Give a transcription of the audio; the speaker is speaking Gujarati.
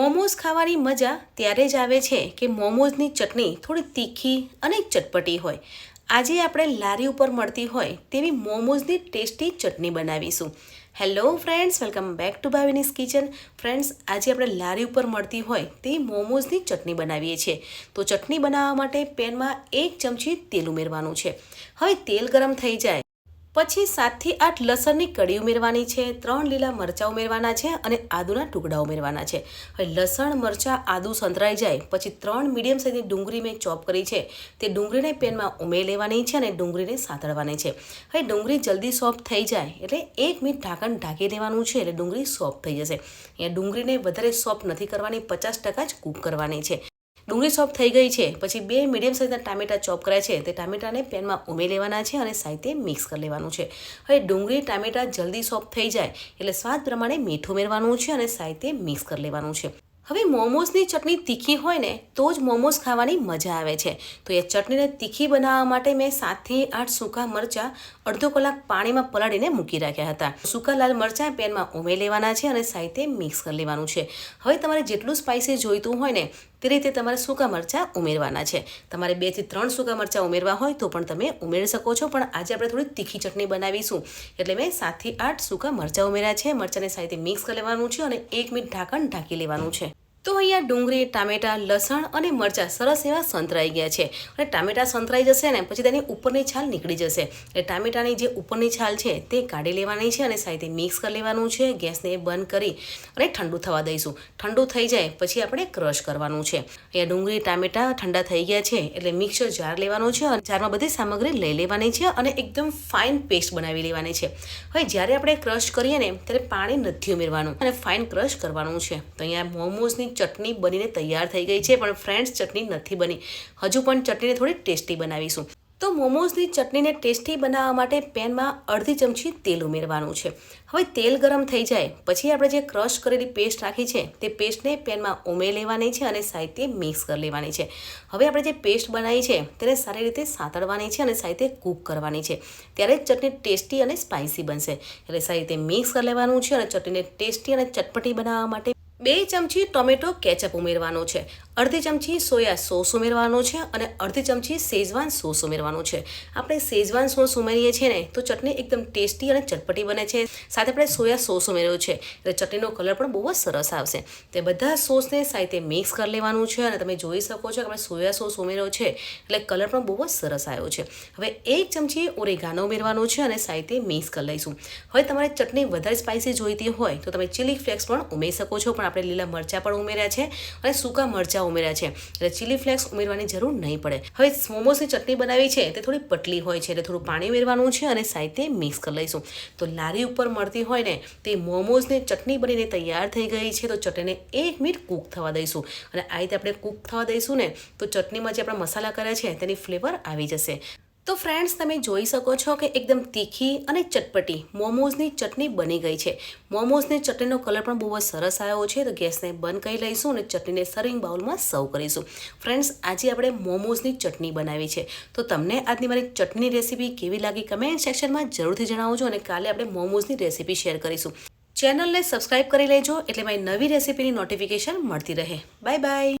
મોમોઝ ખાવાની મજા ત્યારે જ આવે છે કે મોમોઝની ચટણી થોડી તીખી અને ચટપટી હોય. આજે આપણે લારી ઉપર મળતી હોય તેવી મોમોઝની ટેસ્ટી ચટણી બનાવીશું. Hello friends welcome back to Bhavini's kitchen friends આજે આપણે લારી ઉપર મળતી હોય તેવી મોમોઝની ચટણી બનાવીએ છીએ. તો ચટણી બનાવવા માટે પેનમાં એક ચમચી તેલ ઉમેરવાનું છે. હવે તેલ ગરમ થઈ જાય. પછી સાતથી આઠ લસણની કડી ઉમેરવાની છે, ત્રણ લીલા મરચાં ઉમેરવાના છે અને આદુના ટુકડા ઉમેરવાના છે. હવે લસણ, મરચાં, આદુ સંતરાઈ જાય, પછી ત્રણ મીડિયમ સાઇઝની ડુંગળી મેં ચોપ કરી છે. તે ડુંગળીને પેનમાં ઉમેરી લેવાની છે અને ડુંગળીને સાતળવાની છે. હવે ડુંગળી જલ્દી સોફ્ટ થઈ જાય એટલે એક મિનિટ ઢાંકણ ઢાંકી દેવાનું છે એટલે ડુંગળી સોફ્ટ થઈ જશે. અહીંયા ડુંગળીને વધારે સોફ્ટ નથી કરવાની, પચાસ ટકા જ કૂક કરવાની છે. ડુંગળી સોફ્ટ થઈ ગઈ છે. પછી બે મીડિયમ સાઇઝના ટામેટા ચોપ કર્યા છે. તે ટામેટાને પેનમાં ઉમેરી લેવાના છે અને સાહિત્ય મિક્સ કરી લેવાનું છે. હવે ડુંગળી, ટામેટા જલ્દી સોફ્ટ થઈ જાય એટલે સ્વાદ પ્રમાણે મીઠું ઉમેરવાનું છે અને સાહિત્ય મિક્સ કરી લેવાનું છે. હવે મોમોઝની ચટણી તીખી હોય ને તો જ મોમોઝ ખાવાની મજા આવે છે. તો એ ચટણીને તીખી બનાવવા માટે મેં સાતથી આઠ સૂકા મરચાં અડધો કલાક પાણીમાં પલાળીને મૂકી રાખ્યા હતા. સૂકા લાલ મરચાં પેનમાં ઉમેરી લેવાના છે અને સાહિત્ય મિક્સ કરી લેવાનું છે. હવે તમારે જેટલું સ્પાઇસી જોઈતું હોય ને તે રીતે તમારે સૂકા મરચાં ઉમેરવાના છે. તમારે બેથી ત્રણ સૂકા મરચાં ઉમેરવા હોય તો પણ તમે ઉમેરી શકો છો. પણ આજે આપણે થોડી તીખી ચટણી બનાવીશું. એટલે મેં સાતથી આઠ સૂકા મરચાં ઉમેર્યા છે. મરચાંને સાઈડથી મિક્સ કરી લેવાનું છે અને એક મિનિટ ઢાંકણ ઢાંકી લેવાનું છે. તો અહીંયા ડુંગળી, ટામેટાં, લસણ અને મરચાં સરસ એવા સંતરાઈ ગયા છે. અને ટામેટાં સંતરાઈ જશે ને, પછી તેની ઉપરની છાલ નીકળી જશે. એટલે ટામેટાની જે ઉપરની છાલ છે, તે કાઢી લેવાની છે અને સાથે મિક્સ કરી લેવાનું છે. ગેસને બંધ કરી અને ઠંડુ થવા દઈશું. ઠંડુ થઈ જાય, પછી આપણે ક્રશ કરવાનું છે. અહીંયા ડુંગળી, ટામેટાં ઠંડા થઈ ગયા છે, એટલે મિક્સર જાર લેવાનું છે અને જારમાં બધી સામગ્રી લઈ લેવાની છે અને એકદમ ફાઇન પેસ્ટ બનાવી લેવાની છે. હવે જ્યારે આપણે ક્રશ કરીએ ને, ત્યારે પાણી નથી ઉમેરવાનું અને ફાઇન ક્રશ કરવાનું છે. તો અહીંયા મોમોઝની ચટણી બનીને તૈયાર થઈ ગઈ છે, પણ ફ્રેન્ડ્સ ચટણી નથી બની. હજુ પણ ચટણીને થોડી ટેસ્ટી બનાવીશું. તો મોમોઝની ચટણીને ટેસ્ટી બનાવવા માટે પેનમાં અડધી ચમચી તેલ ઉમેરવાનું છે. હવે તેલ ગરમ થઈ જાય, પછી આપણે જે ક્રશ કરેલી પેસ્ટ રાખી છે, તે પેસ્ટને પેનમાં ઉમેરી લેવાની છે અને સાહિત્ય મિક્સ કરી લેવાની છે. હવે આપણે જે પેસ્ટ બનાવી છે, તેને સારી રીતે સાંતળવાની છે અને સાહિત્ય કૂક કરવાની છે. ત્યારે જ ચટણી ટેસ્ટી અને સ્પાઇસી બનશે. એટલે સારી રીતે મિક્સ કરી લેવાનું છે અને ચટણીને ટેસ્ટી અને ચટપટી બનાવવા માટે બે ચમચી ટોમેટો કેચઅપ ઉમેરવાનો છે. અડધી ચમચી સોયા સોસ ઉમેરવાનો છે અને અડધી ચમચી શેઝવાન સોસ ઉમેરવાનું છે. આપણે શેઝવાન સોસ ઉમેરીએ છીએ ને, તો ચટણી એકદમ ટેસ્ટી અને ચટપટી બને છે. સાથે આપણે સોયા સોસ ઉમેર્યો છે. એટલે ચટણીનો કલર પણ બહુ જ સરસ આવશે. તે બધા સોસને સાથે મિક્સ કરી લેવાનું છે અને તમે જોઈ શકો છો કે આપણે સોયા સોસ ઉમેર્યો છે. એટલે કલર પણ બહુ જ સરસ આવ્યો છે. હવે એક ચમચી ઓરેગાનો ઉમેરવાનો છે અને સાથે મિક્સ કરી લઈશું. હવે તમારે ચટણી વધારે સ્પાઇસી જોઈતી હોય તો તમે ચીલી ફ્લેક્સ પણ ઉમેરી શકો છો, પણ આપણે લીલા મરચાં પણ ઉમેર્યા છે અને સૂકા મરચાં ઉમેર્યા છે. એટલે ચીલી ફ્લેક્સ ઉમેરવાની જરૂર નહીં પડે. હવે મોમોસની ચટણી બનાવી છે તે થોડી પટલી હોય છે એટલે થોડું પાણી ઉમેરવાનું છે અને સાઈતે મિક્સ કરી લઈશું. તો લારી ઉપર મળતી હોય ને તે મોમોઝની ચટણી બનીને તૈયાર થઈ ગઈ છે તો ચટણીને એક મિનિટ કૂક થવા દઈશું. અને આ રીતે આપણે કૂક થવા દઈશું ને તો ચટણીમાં જે આપણે મસાલા કર્યા છે તેની ફ્લેવર આવી જશે. તો ફ્રેન્ડ્સ તમે જોઈ શકો છો કે એકદમ તીખી અને ચટપટી મોમોઝની ચટણી બની ગઈ છે. મોમોઝની ચટણીનો કલર પણ બહુ જ સરસ આવ્યો છે. તો ગેસને બંધ કરી લઈશું અને ચટણીને સર્વિંગ બાઉલમાં સર્વ કરીશું. ફ્રેન્ડ્સ આજે આપણે મોમોઝની ચટણી બનાવી છે. તો તમને આજની મારી ચટણી રેસીપી કેવી લાગી કમેન્ટ સેક્શનમાં જરૂરથી જણાવજો અને કાલે આપણે મોમોઝની રેસીપી શેર કરીશું. ચેનલને સબસ્ક્રાઈબ કરી લેજો એટલે મારી નવી રેસીપીની નોટિફિકેશન મળતી રહે. Bye bye